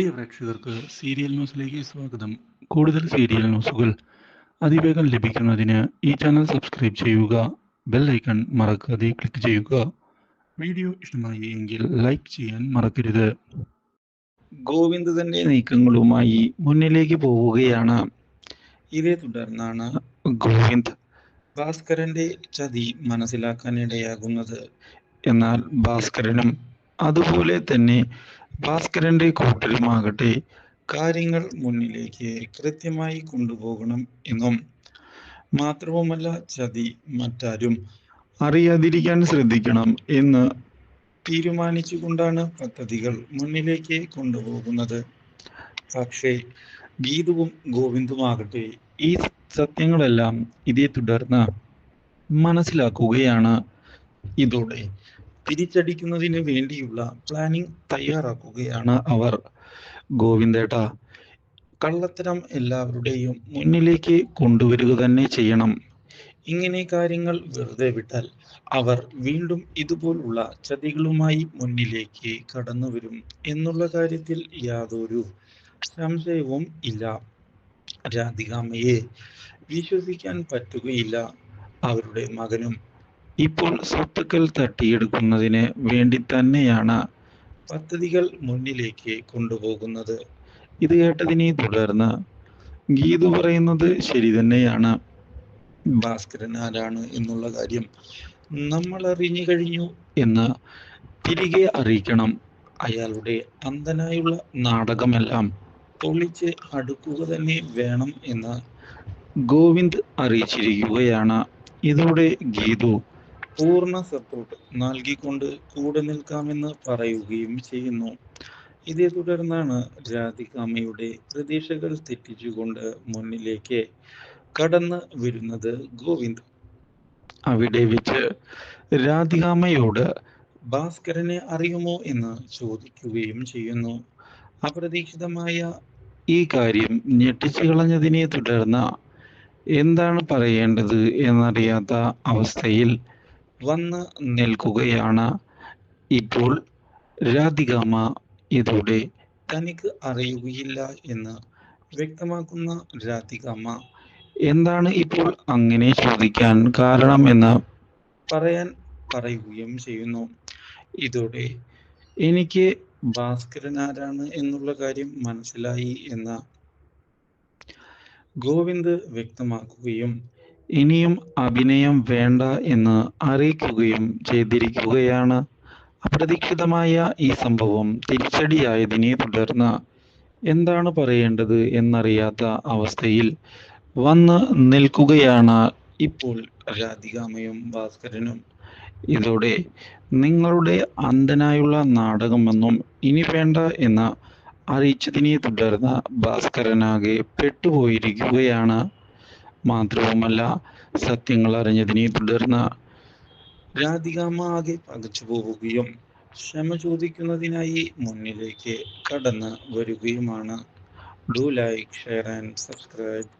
പ്രിയ പ്രേക്ഷകർക്ക് സീരിയൽ ന്യൂസിലേക്ക് സ്വാഗതം. കൂടുതൽ സീരിയൽ ന്യൂസുകൾ അതിവേഗം ലഭിക്കുന്നതിന് ഈ ചാനൽ സബ്സ്ക്രൈബ് ചെയ്യുക ബെൽ ഐക്കൺ മറക്കാതെ ക്ലിക്ക് ചെയ്യുക. വീഡിയോ ഇഷ്ടമായി എങ്കിൽ ലൈക്ക് ചെയ്യാൻ മറക്കരുത്. ഗോവിന്ദ് തന്റെ നീക്കങ്ങളുമായി മുന്നിലേക്ക് പോവുകയാണ്. ഇതേ തുടർന്നാണ് ഗോവിന്ദ് ഭാസ്കരന്റെ ചതി മനസ്സിലാക്കാനിടയാകുന്നത് എന്നാൽ ഭാസ്കരനും അതുപോലെ തന്നെ ഭാസ്കരന്റെ കൂട്ടരുമാകട്ടെ കാര്യങ്ങൾ മുന്നിലേക്ക് കൃത്യമായി കൊണ്ടുപോകണം എന്നും. മാത്രവുമല്ല ചതി മറ്റാരും അറിയാതിരിക്കാൻ ശ്രദ്ധിക്കണം എന്ന് തീരുമാനിച്ചുകൊണ്ടാണ് പദ്ധതികൾ മുന്നിലേക്ക് കൊണ്ടുപോകുന്നത്. പക്ഷേ ഗീതുവും ഗോവിന്ദുമാകട്ടെ ഈ സത്യങ്ങളെല്ലാം ഇതേ തുടർന്ന് മനസ്സിലാക്കുകയാണ്. ഇതോടെ തിരിച്ചടിക്കുന്നതിന് വേണ്ടിയുള്ള പ്ലാനിംഗ് തയ്യാറാക്കുകയാണ് അവർ. ഗോവിന്ദേട്ട കള്ളത്തരം എല്ലാവരുടെയും മുന്നിലേക്ക് കൊണ്ടുവരിക തന്നെ ചെയ്യണം. ഇങ്ങനെ കാര്യങ്ങൾ വെറുതെ വിട്ടാൽ അവർ വീണ്ടും ഇതുപോലുള്ള ചതികളുമായി മുന്നിലേക്ക് കടന്നു വരും എന്നുള്ള കാര്യത്തിൽ യാതൊരു സംശയവും ഇല്ല. രാധികാമ്മയെ വിശ്വസിക്കാൻ പറ്റുകയില്ല അവരുടെ മകനും. ഇപ്പോൾ സ്വത്തുക്കൾ തട്ടിയെടുക്കുന്നതിന് വേണ്ടി തന്നെയാണ് പദ്ധതികൾ മുന്നിലേക്ക് കൊണ്ടുപോകുന്നത്. ഇത് കേട്ടതിനെ തുടർന്ന് ഗീതു പറയുന്നത് ശരി തന്നെയാണ്. ഭാസ്കരൻ ആരാണ് എന്നുള്ള കാര്യം നമ്മൾ അറിഞ്ഞു കഴിഞ്ഞു എന്ന് തിരികെ അറിയിക്കണം. അയാളുടെ അന്ധനായുള്ള നാടകമെല്ലാം പൊളിച്ച് അടുക്കുക തന്നെ വേണം എന്ന് ഗോവിന്ദ് അറിയിച്ചിരിക്കുകയാണ്. ഇതോടെ ഗീതു പൂർണ സപ്പോർട്ട് നൽകിക്കൊണ്ട് കൂടെ നിൽക്കാമെന്ന് പറയുകയും ചെയ്യുന്നു. ഇതേ തുടർന്നാണ് രാധികാമ്മയുടെ പ്രതീക്ഷകൾ തെറ്റിച്ചുകൊണ്ട് മുന്നിലേക്ക് കടന്നു വരുന്നത് ഗോവിന്ദ്. അവിടെ വെച്ച് രാധികാമ്മയോട് ഭാസ്കരനെ അറിയുമോ? എന്ന് ചോദിക്കുകയും ചെയ്യുന്നു. അപ്രതീക്ഷിതമായ ഈ കാര്യം ഞെട്ടിച്ചു കളഞ്ഞതിനെ തുടർന്ന് എന്താണ് പറയേണ്ടത്? എന്നറിയാത്ത അവസ്ഥയിൽ വന്ന് നിൽക്കുകയാണ്. ഇപ്പോൾ രാധികാമ ഇതോടെ തനിക്ക് അറിയുകയില്ല എന്ന് വ്യക്തമാക്കുന്ന രാധികാമ എന്താണ് ഇപ്പോൾ അങ്ങനെ ചോദിക്കാൻ കാരണം എന്ന് പറയാൻ പറയുകയും ചെയ്യുന്നു. ഇതോടെ എനിക്ക് ഭാസ്കരൻ ആരാണ് എന്നുള്ള കാര്യം മനസ്സിലായി എന്ന് ഗോവിന്ദ് വ്യക്തമാക്കുകയും ഇനിയും അഭിനയം വേണ്ട എന്ന് അറിയിക്കുകയും ചെയ്തിരിക്കുകയാണ്. അപ്രതീക്ഷിതമായ ഈ സംഭവം തിരിച്ചടിയായതിനെ തുടർന്ന് എന്താണ് പറയേണ്ടത് എന്നറിയാത്ത അവസ്ഥയിൽ വന്ന് നിൽക്കുകയാണ് ഇപ്പോൾ രാധികാമയും ഭാസ്കരനും. ഇതോടെ നിങ്ങളുടെ അന്ധനായുള്ള നാടകമെന്നും ഇനി വേണ്ട എന്ന് അറിയിച്ചതിനെ തുടർന്ന് ഭാസ്കരനാകെ പെട്ടുപോയിരിക്കുകയാണ്. മാത്രവുമല്ല സത്യങ്ങൾ അറിഞ്ഞതിനെ തുടർന്ന് രാധികാമാകെ പകച്ചു പോവുകയും ക്ഷമ ചോദിക്കുന്നതിനായി മുന്നിലേക്ക് കടന്ന് വരികയുമാണ്. Do like share and subscribe